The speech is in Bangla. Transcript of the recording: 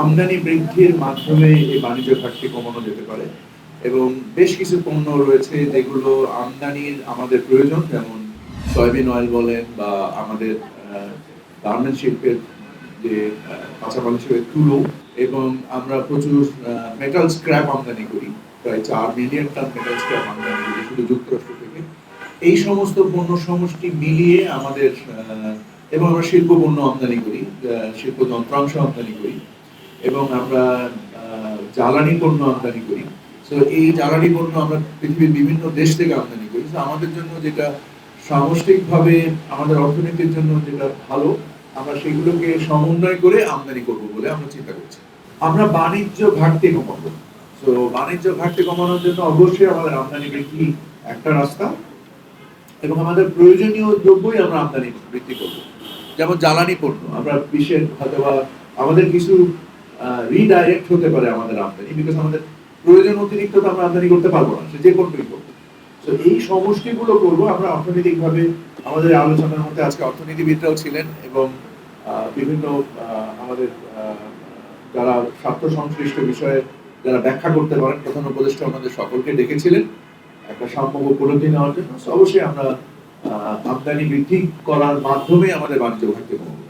আমদানি বৃদ্ধির মাধ্যমে এই বাণিজ্য ঘাটতি কমানো যেতে পারে। এবং বেশ কিছু পণ্য রয়েছে যেগুলো আমদানির আমাদের প্রয়োজন, যেমন সয়াবিন অয়েল বলেন বা আমাদের গার্মেন্ট শিল্পের যে কাঁচামাল হিসেবে তুলো এবং আমরা প্রচুর মেটাল স্ক্র্যাপ আমদানি করি। প্রায় চার মিলিয়ন টন মেটাল স্ক্র্যাপ আমদানি করি শুধু যুক্তরাষ্ট্র থেকে। এই সমস্ত পণ্য সমষ্টি মিলিয়ে আমাদের এবং আমরা শিল্প পণ্য আমদানি করি শিল্প যন্ত্রাংশ আমদানি করি। এবং আমরা জ্বালানি পণ্য আমদানি করি। তো এই জ্বালানি পণ্য আমরা পৃথিবীর বিভিন্ন দেশ থেকে আমদানি করি। তো আমাদের জন্য যেটা সামষ্টিকভাবে আমাদের অর্থনীতির জন্য যেটা ভালো, আমরা সেগুলোকে সমন্বয় করে আমদানি করব বলে আমরা চিন্তা করছি। আমরা বাণিজ্য ঘাটতি কমাবো। তো বাণিজ্য ঘাটতি কমানোর জন্য অবশ্যই আমাদের আমদানি বৃদ্ধি একটা রাস্তা এবং আমাদের প্রয়োজনীয় দ্রব্যই আমরা আমদানি বৃদ্ধি করব। যেমন জ্বালানি পণ্য, আমরা বিশ্বের হয়তো আমাদের কিছু রিডাইরেক্ট হতে পারে আমাদের আমদানি বিকজ আমাদের প্রয়োজন অতিরিক্ত তো আমরা আমদানি করতে পারব না, সে যে পণ্যই করব তো এই সমষ্টিগুলো করব, আমরা অর্থনৈতিকভাবে আমাদের আলোচনার মধ্যে আজকে অর্থনীতিবিদরাও ছিলেন এবং বিভিন্ন আমাদের যারা স্বার্থ সংশ্লিষ্ট বিষয়ে যারা ব্যাখ্যা করতে পারেন, প্রধান উপদেষ্টা আমাদের সকলকে ডেকেছিলেন একটা সম্ভব উপলব্ধি নেওয়ার জন্য। অবশ্যই আমরা আমদানি বৃদ্ধি করার মাধ্যমে আমাদের বাণিজ্য ঘাটতি কমাবো।